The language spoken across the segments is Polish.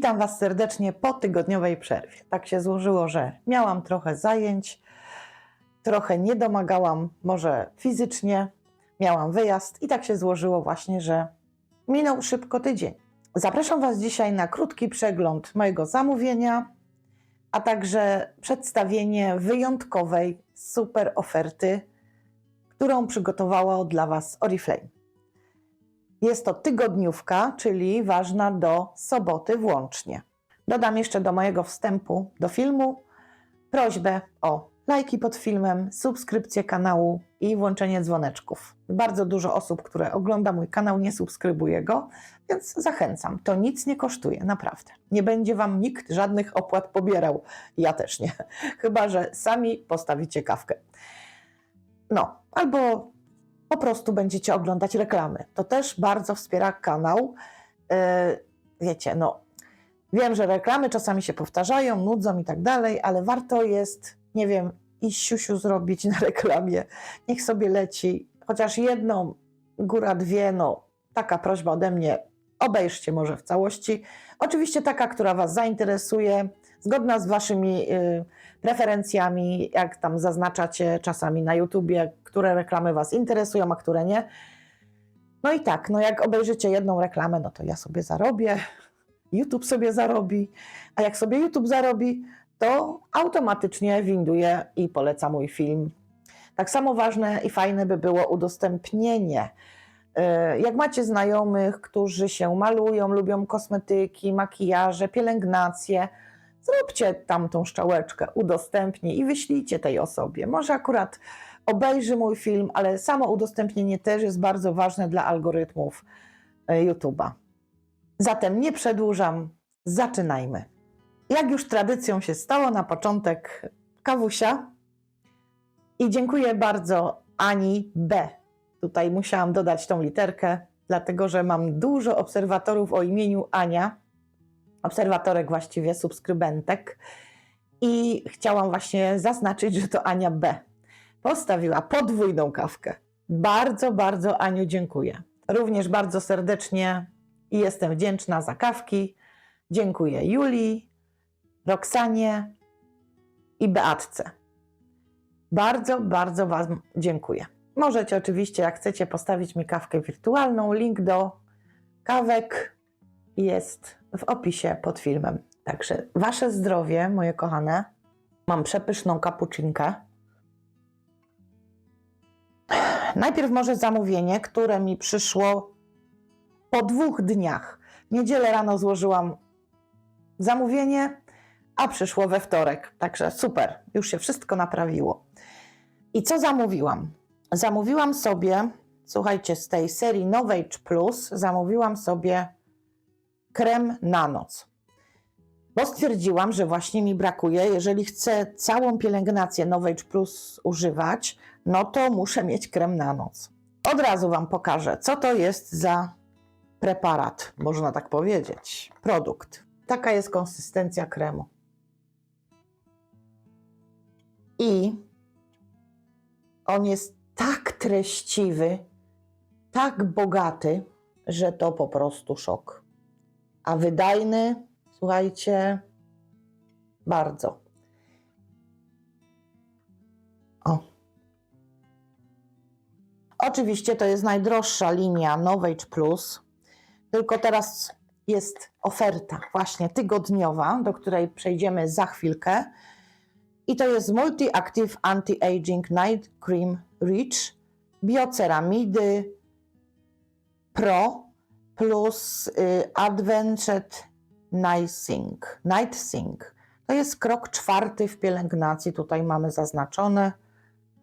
Witam Was serdecznie po tygodniowej przerwie. Tak się złożyło, że miałam trochę zajęć, trochę nie domagałam, może fizycznie, miałam wyjazd i tak się złożyło właśnie, że minął szybko tydzień. Zapraszam Was dzisiaj na krótki przegląd mojego zamówienia, a także przedstawienie wyjątkowej, super oferty, którą przygotowało dla Was Oriflame. Jest to tygodniówka, czyli ważna do soboty włącznie. Dodam jeszcze do mojego wstępu do filmu prośbę o lajki pod filmem, subskrypcję kanału i włączenie dzwoneczków. Bardzo dużo osób, które ogląda mój kanał, nie subskrybuje go, więc zachęcam. To nic nie kosztuje, naprawdę. Nie będzie Wam nikt żadnych opłat pobierał. Ja też nie. Chyba, że sami postawicie kawkę. No, albo po prostu będziecie oglądać reklamy. To też bardzo wspiera kanał. Yy, wiecie, no, wiem, że reklamy czasami się powtarzają, nudzą i tak dalej, ale warto jest, nie wiem, i siusiu zrobić na reklamie. Niech sobie leci, chociaż jedną, góra dwie, no, taka prośba ode mnie, obejrzcie może w całości. Oczywiście taka, która Was zainteresuje, zgodna z Waszymi yy, preferencjami, jak tam zaznaczacie czasami na YouTubie, które reklamy Was interesują, a które nie. No i tak, no jak obejrzycie jedną reklamę, no to ja sobie zarobię, YouTube sobie zarobi, a jak sobie YouTube zarobi, to automatycznie winduje i poleca mój film. Tak samo ważne i fajne by było udostępnienie. Yy, Jak macie znajomych, którzy się malują, lubią kosmetyki, makijaże, pielęgnacje, zróbcie tam tą szczałeczkę, udostępnij i wyślijcie tej osobie. Może akurat obejrzy mój film, ale samo udostępnienie też jest bardzo ważne dla algorytmów e, YouTube'a. Zatem nie przedłużam, zaczynajmy. Jak już tradycją się stało, na początek kawusia. I dziękuję bardzo Ani B. Tutaj musiałam dodać tą literkę, dlatego że mam dużo obserwatorów o imieniu Ania, obserwatorek właściwie, subskrybentek. I chciałam właśnie zaznaczyć, że to Ania B. Postawiła podwójną kawkę. Bardzo, bardzo Aniu dziękuję. Również bardzo serdecznie i jestem wdzięczna za kawki. Dziękuję Julii, Roxanie i Beatce. Bardzo, bardzo Wam dziękuję. Możecie oczywiście, jak chcecie, postawić mi kawkę wirtualną. Link do kawek jest w opisie pod filmem. Także Wasze zdrowie, moje kochane. Mam przepyszną kapucinkę. Najpierw może zamówienie, które mi przyszło po dwóch dniach. W niedzielę rano złożyłam zamówienie, a przyszło we wtorek. Także super, już się wszystko naprawiło. I co zamówiłam? Zamówiłam sobie, słuchajcie, z tej serii Novage Plus, zamówiłam sobie krem na noc. Bo stwierdziłam, że właśnie mi brakuje. Jeżeli chcę całą pielęgnację Novage Plus używać, no to muszę mieć krem na noc. Od razu Wam pokażę, co to jest za preparat, można tak powiedzieć, produkt. Taka jest konsystencja kremu. I on jest tak treściwy, tak bogaty, że to po prostu szok. A wydajny, słuchajcie, bardzo. O. Oczywiście to jest najdroższa linia Novage Plus, tylko teraz jest oferta właśnie tygodniowa, do której przejdziemy za chwilkę. I to jest Multi-Active Anti-Aging Night Cream Rich, bioceramidy Pro plus y, Advanced Night Sync. Night Sync. To jest krok czwarty w pielęgnacji. Tutaj mamy zaznaczone.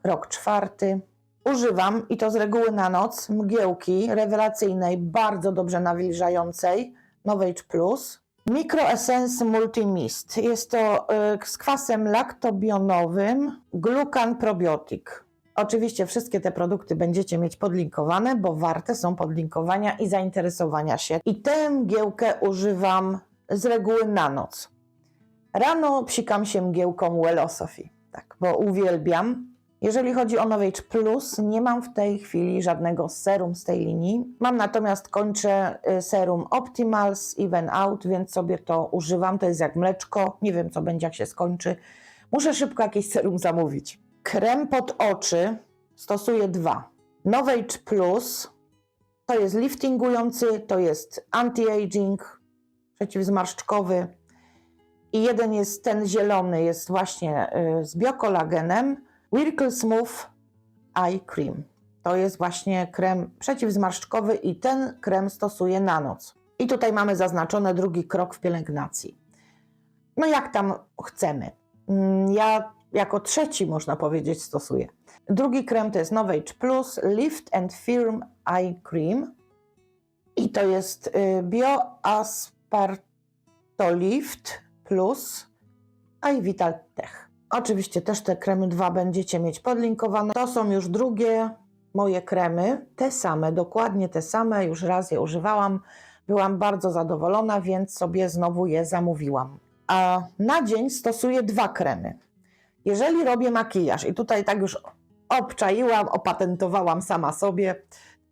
Krok czwarty. Używam i to z reguły na noc mgiełki rewelacyjnej, bardzo dobrze nawilżającej Novage Plus. Microessence Multimist. Jest to y, z kwasem laktobionowym Glucan Probiotic. Oczywiście wszystkie te produkty będziecie mieć podlinkowane, bo warte są podlinkowania i zainteresowania się. I tę mgiełkę używam z reguły na noc. Rano psikam się mgiełką Wellosophy, tak, bo uwielbiam. Jeżeli chodzi o Novage Plus, nie mam w tej chwili żadnego serum z tej linii. Mam natomiast kończę y, serum Optimals Even Out, więc sobie to używam. To jest jak mleczko. Nie wiem, co będzie, jak się skończy. Muszę szybko jakieś serum zamówić. Krem pod oczy stosuję dwa. Novage Plus to jest liftingujący, to jest anti-aging, przeciwzmarszczkowy. I jeden jest ten zielony, jest właśnie y, z biokolagenem. Miracle Smooth Eye Cream. To jest właśnie krem przeciwzmarszczkowy i ten krem stosuję na noc. I tutaj mamy zaznaczony drugi krok w pielęgnacji. No jak tam chcemy. Mm, Ja jako trzeci, można powiedzieć, stosuję. Drugi krem to jest Novage Plus Lift and Firm Eye Cream. I to jest y, BioAspartolift Plus i Vital Tech. Oczywiście też te kremy dwa będziecie mieć podlinkowane. To są już drugie moje kremy, te same, dokładnie te same, już raz je używałam. Byłam bardzo zadowolona, więc sobie znowu je zamówiłam. A na dzień stosuję dwa kremy. Jeżeli robię makijaż, i tutaj tak już obczaiłam, opatentowałam sama sobie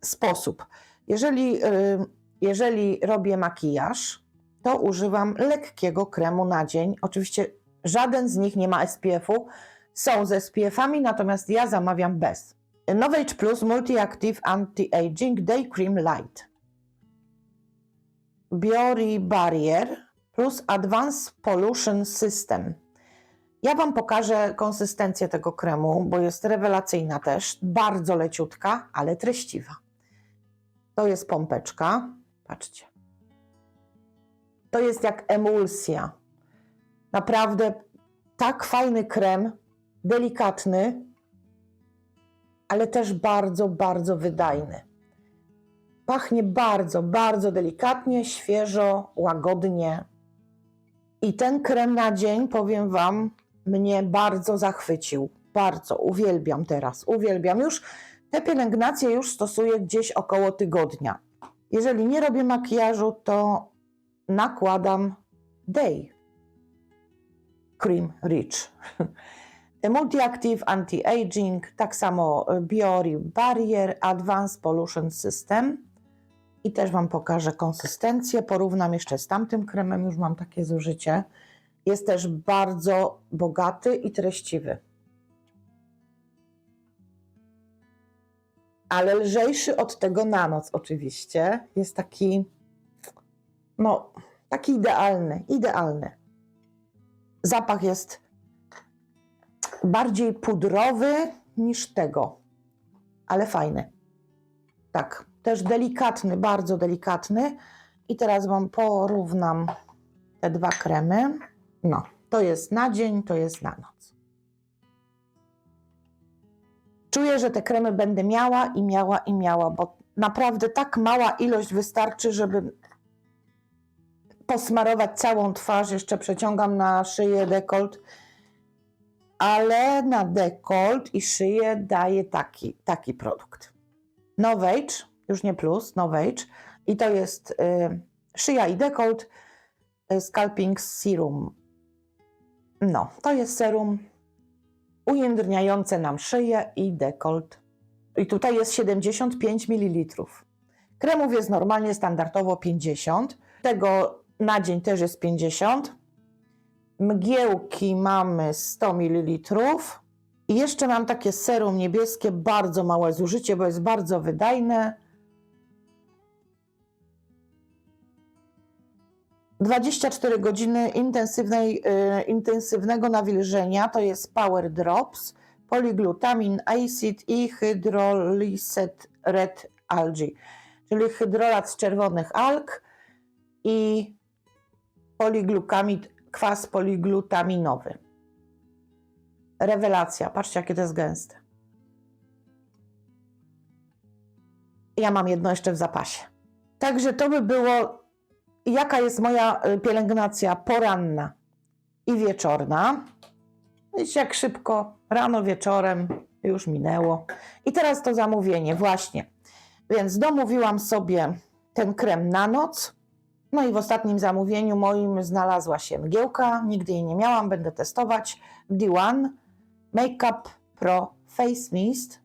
sposób. Jeżeli, y, jeżeli robię makijaż, to używam lekkiego kremu na dzień. Oczywiście żaden z nich nie ma SPF-u. Są z SPF-ami, natomiast ja zamawiam bez. Novage Plus Multi-Active Anti-Aging Day Cream Light. Biori Barrier plus Advanced Pollution System. Ja Wam pokażę konsystencję tego kremu, bo jest rewelacyjna też, bardzo leciutka, ale treściwa. To jest pompeczka, patrzcie. To jest jak emulsja. Naprawdę tak fajny krem, delikatny, ale też bardzo, bardzo wydajny. Pachnie bardzo, bardzo delikatnie, świeżo, łagodnie. I ten krem na dzień, powiem Wam, mnie bardzo zachwycił. Bardzo uwielbiam teraz, uwielbiam. Już te pielęgnacje już stosuję gdzieś około tygodnia. Jeżeli nie robię makijażu, to nakładam Day Cream Rich. Multi-Active Anti-Aging, tak samo Biori Barrier Advanced Pollution System. I też Wam pokażę konsystencję. Porównam jeszcze z tamtym kremem, już mam takie zużycie. Jest też bardzo bogaty i treściwy. Ale lżejszy od tego na noc, oczywiście. Jest taki, no, taki idealny, idealny. Zapach jest bardziej pudrowy niż tego, ale fajny. Tak, też delikatny, bardzo delikatny. I teraz Wam porównam te dwa kremy. No, to jest na dzień, to jest na noc. Czuję, że te kremy będę miała i miała i miała, bo naprawdę tak mała ilość wystarczy, żeby posmarować całą twarz. Jeszcze przeciągam na szyję dekolt, ale na dekolt i szyję daję taki, taki produkt. Novage, już nie plus, Novage. I to jest y, szyja i dekolt y, Scalping Serum. No, to jest serum ujędrniające nam szyję i dekolt. I tutaj jest 75 ml. Kremów jest normalnie standardowo 50. Tego na dzień też jest 50. Mgiełki mamy 100 ml. I jeszcze mam takie serum niebieskie, bardzo małe zużycie, bo jest bardzo wydajne. 24 godziny intensywnej, y, intensywnego nawilżenia to jest Power Drops, polyglutamin acid i hydrolyset red algae, czyli hydrolat z czerwonych alg i poliglukamid, kwas poliglutaminowy. Rewelacja, patrzcie jakie to jest gęste. Ja mam jedno jeszcze w zapasie. Także to by było jaka jest moja y, pielęgnacja poranna i wieczorna. Widzicie, jak szybko, rano, wieczorem już minęło. I teraz to zamówienie, właśnie. Więc domówiłam sobie ten krem na noc. No i w ostatnim zamówieniu moim znalazła się mgiełka. Nigdy jej nie miałam, będę testować. D1 Makeup Pro Face Mist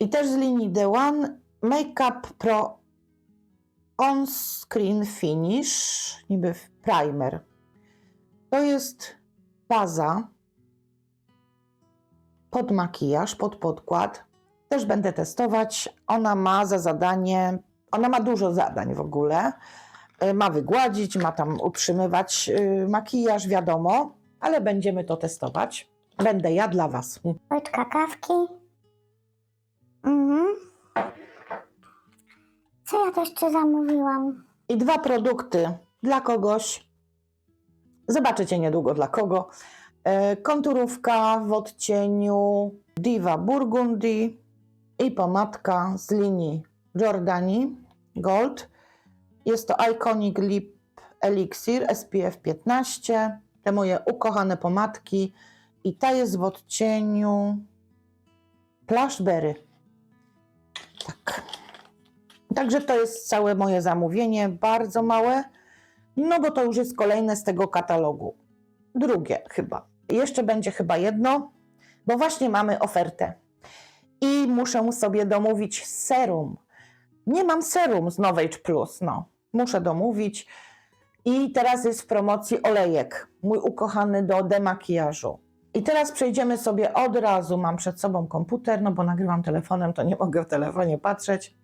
i też z linii The One Makeup Pro On Screen Finish, niby primer. To jest baza pod makijaż, pod podkład. Też będę testować. Ona ma za zadanie, ona ma dużo zadań w ogóle. Y, Ma wygładzić, ma tam utrzymywać y, makijaż, wiadomo, ale będziemy to testować. Będę ja dla Was. Łyczka kawki. Mhm. Co ja to jeszcze zamówiłam? I dwa produkty dla kogoś. Zobaczycie niedługo dla kogo. E, Konturówka w odcieniu Diva Burgundy i pomadka z linii Jordani Gold. Jest to Iconic Lip Elixir SPF 15. Te moje ukochane pomadki. I ta jest w odcieniu Plashberry. Tak. Także to jest całe moje zamówienie, bardzo małe, no bo to już jest kolejne z tego katalogu. Drugie chyba. Jeszcze będzie chyba jedno, bo właśnie mamy ofertę. I muszę sobie domówić serum. Nie mam serum z Novage Plus, no. Muszę domówić. I teraz jest w promocji olejek, mój ukochany do demakijażu. I teraz przejdziemy sobie od razu, mam przed sobą komputer, no bo nagrywam telefonem, to nie mogę w telefonie patrzeć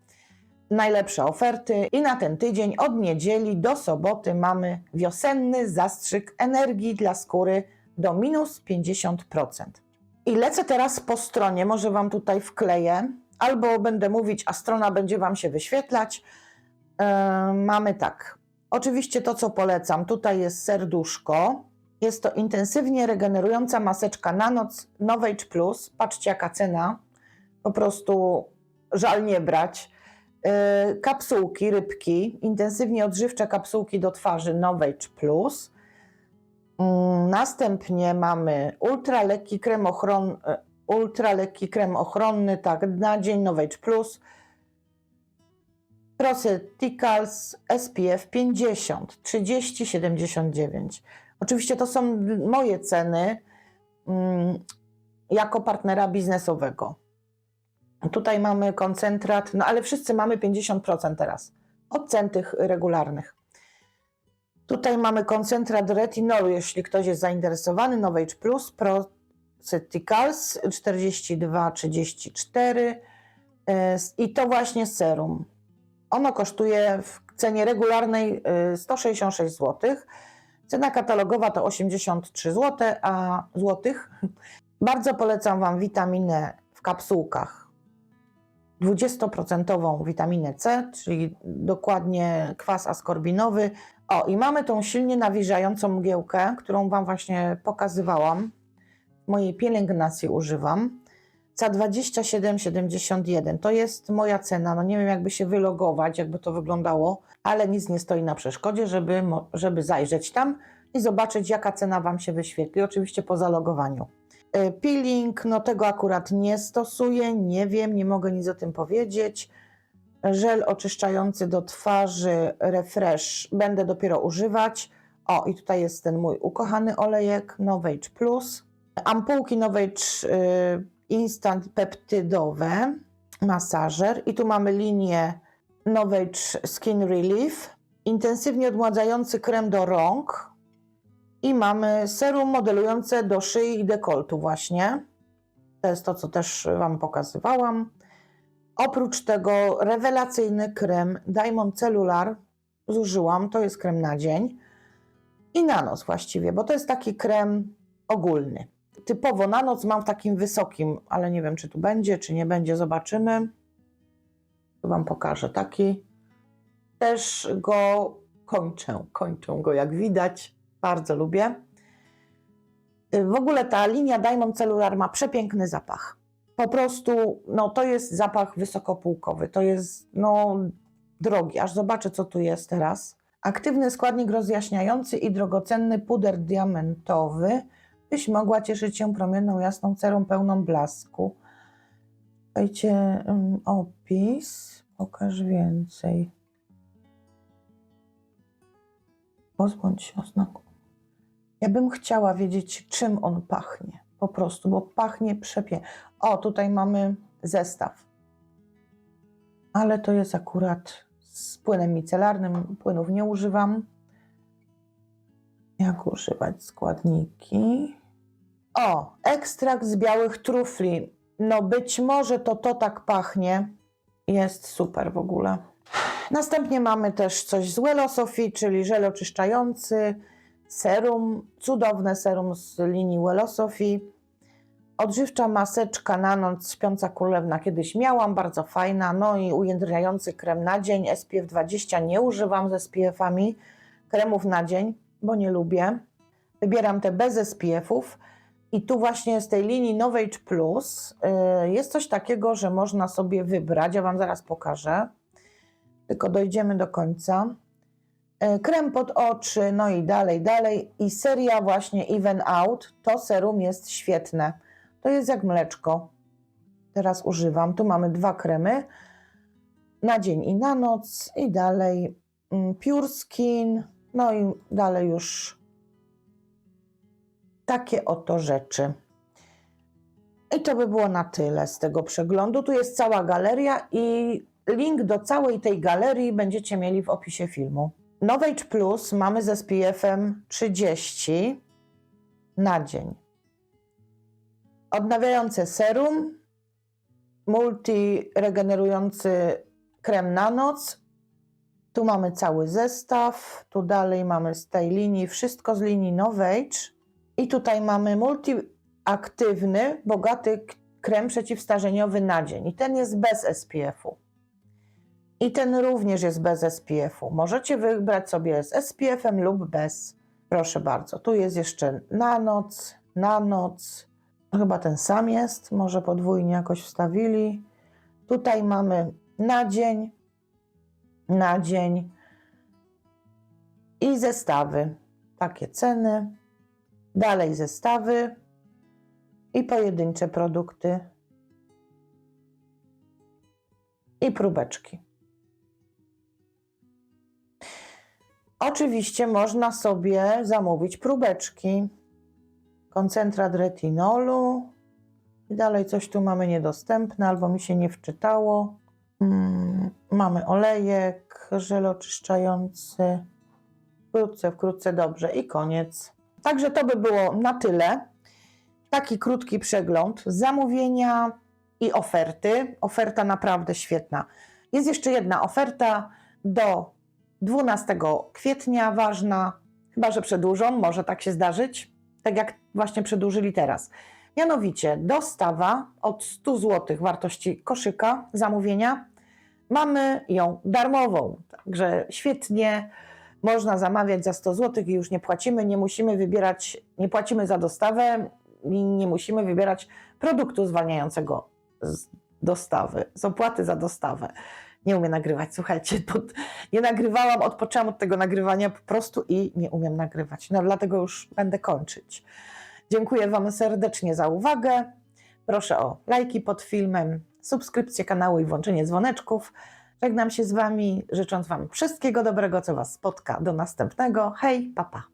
najlepsze oferty i na ten tydzień od niedzieli do soboty mamy wiosenny zastrzyk energii dla skóry do minus 50%. I lecę teraz po stronie, może Wam tutaj wkleję, albo będę mówić, a strona będzie Wam się wyświetlać. E, mamy tak, oczywiście to co polecam, tutaj jest serduszko, jest to intensywnie regenerująca maseczka na noc Novage Plus, patrzcie jaka cena, po prostu żal nie brać. Yy, kapsułki, rybki, intensywnie odżywcze kapsułki do twarzy Novage Plus. Mm, Następnie mamy ultralekki krem, ochron, e, ultralekki krem ochronny, tak, na dzień Novage Plus. Proceticals SPF 50, 30,79. Oczywiście to są moje ceny mm, jako partnera biznesowego. Tutaj mamy koncentrat, no ale wszyscy mamy 50% teraz od cen tych regularnych. Tutaj mamy koncentrat retinolu, jeśli ktoś jest zainteresowany, Novage Plus, Proceticals 42,34 e, i to właśnie serum. Ono kosztuje w cenie regularnej e, 166 zł. Cena katalogowa to 83 zł, a złotych. Bardzo polecam Wam witaminę w kapsułkach 20% witaminę C, czyli dokładnie kwas askorbinowy. O, i mamy tą silnie nawilżającą mgiełkę, którą Wam właśnie pokazywałam. Mojej pielęgnacji używam. Za 27,71 to jest moja cena. No nie wiem, jakby się wylogować, jakby to wyglądało, ale nic nie stoi na przeszkodzie, żeby, żeby zajrzeć tam i zobaczyć, jaka cena Wam się wyświetli. Oczywiście po zalogowaniu. Y, Peeling, no tego akurat nie stosuję, nie wiem, nie mogę nic o tym powiedzieć. Żel oczyszczający do twarzy Refresh będę dopiero używać. O, i tutaj jest ten mój ukochany olejek Novage Plus. Ampułki Novage y, Instant Peptydowe, masażer. I tu mamy linię Novage Skin Relief. Intensywnie odmładzający krem do rąk, i mamy serum modelujące do szyi i dekoltu właśnie. To jest to, co też Wam pokazywałam. Oprócz tego rewelacyjny krem Diamond Cellular zużyłam. To jest krem na dzień i na noc właściwie, bo to jest taki krem ogólny. Typowo na noc mam w takim wysokim, ale nie wiem, czy tu będzie, czy nie będzie, zobaczymy. Tu Wam pokażę taki. Też go kończę, kończę go jak widać. Bardzo lubię. Y, W ogóle ta linia Diamond Cellular ma przepiękny zapach. Po prostu, no to jest zapach wysokopółkowy. To jest, no, drogi. Aż zobaczę, co tu jest teraz. Aktywny składnik rozjaśniający i drogocenny puder diamentowy, byś mogła cieszyć się promienną jasną cerą pełną blasku. Um, opis. Pokaż więcej. Pozbądź się oznaku. Ja bym chciała wiedzieć, czym on pachnie. Po prostu, bo pachnie przepięknie. O, tutaj mamy zestaw. Ale to jest akurat z płynem micelarnym. Płynów nie używam. Jak używać składniki? O, ekstrakt z białych trufli. No być może to to tak pachnie. Jest super w ogóle. Następnie mamy też coś z Welosophy, czyli żel oczyszczający, serum, cudowne serum z linii Welosophy. Odżywcza maseczka na noc, śpiąca królewna kiedyś miałam, bardzo fajna. No i ujędrniający krem na dzień, SPF 20 nie używam ze SPF-ami. Kremów na dzień, bo nie lubię. Wybieram te bez SPF-ów. I tu właśnie z tej linii Novage Plus yy, jest coś takiego, że można sobie wybrać. Ja Wam zaraz pokażę. Tylko dojdziemy do końca. Yy, Krem pod oczy, no i dalej, dalej. I seria właśnie Even Out. To serum jest świetne. To jest jak mleczko. Teraz używam. Tu mamy dwa kremy. Na dzień i na noc. I dalej mm, Pure Skin. No i dalej już takie oto rzeczy. I to by było na tyle z tego przeglądu. Tu jest cała galeria i link do całej tej galerii będziecie mieli w opisie filmu. Novage Plus mamy ze SPF-em 30 na dzień. Odnawiające serum, multi-regenerujący krem na noc. Tu mamy cały zestaw, tu dalej mamy z tej linii, wszystko z linii Novage. I tutaj mamy multiaktywny, bogaty krem przeciwstarzeniowy na dzień. I ten jest bez SPF-u. I ten również jest bez SPF-u. Możecie wybrać sobie z SPF-em lub bez. Proszę bardzo. Tu jest jeszcze na noc, na noc. Chyba ten sam jest. Może podwójnie jakoś wstawili. Tutaj mamy na dzień, na dzień i zestawy. Takie ceny. Dalej zestawy i pojedyncze produkty i próbeczki. Oczywiście można sobie zamówić próbeczki, koncentrat retinolu i dalej coś tu mamy niedostępne albo mi się nie wczytało. Mm, mamy olejek, żel oczyszczający. Wkrótce, wkrótce dobrze i koniec. Także to by było na tyle. Taki krótki przegląd zamówienia i oferty. Oferta naprawdę świetna. Jest jeszcze jedna oferta do 12 kwietnia, ważna, chyba że przedłużą, może tak się zdarzyć, tak jak właśnie przedłużyli teraz. Mianowicie dostawa od 100 zł wartości koszyka zamówienia. Mamy ją darmową, także świetnie można zamawiać za 100 zł i już nie płacimy, nie musimy wybierać, nie płacimy za dostawę i nie musimy wybierać produktu zwalniającego z dostawy, z opłaty za dostawę. Nie umiem nagrywać, słuchajcie, nie nagrywałam, odpoczęłam od tego nagrywania po prostu i nie umiem nagrywać. No dlatego już będę kończyć. Dziękuję Wam serdecznie za uwagę. Proszę o lajki pod filmem, subskrypcję kanału i włączenie dzwoneczków. Żegnam się z Wami, życząc Wam wszystkiego dobrego, co Was spotka. Do następnego. Hej, papa. Pa.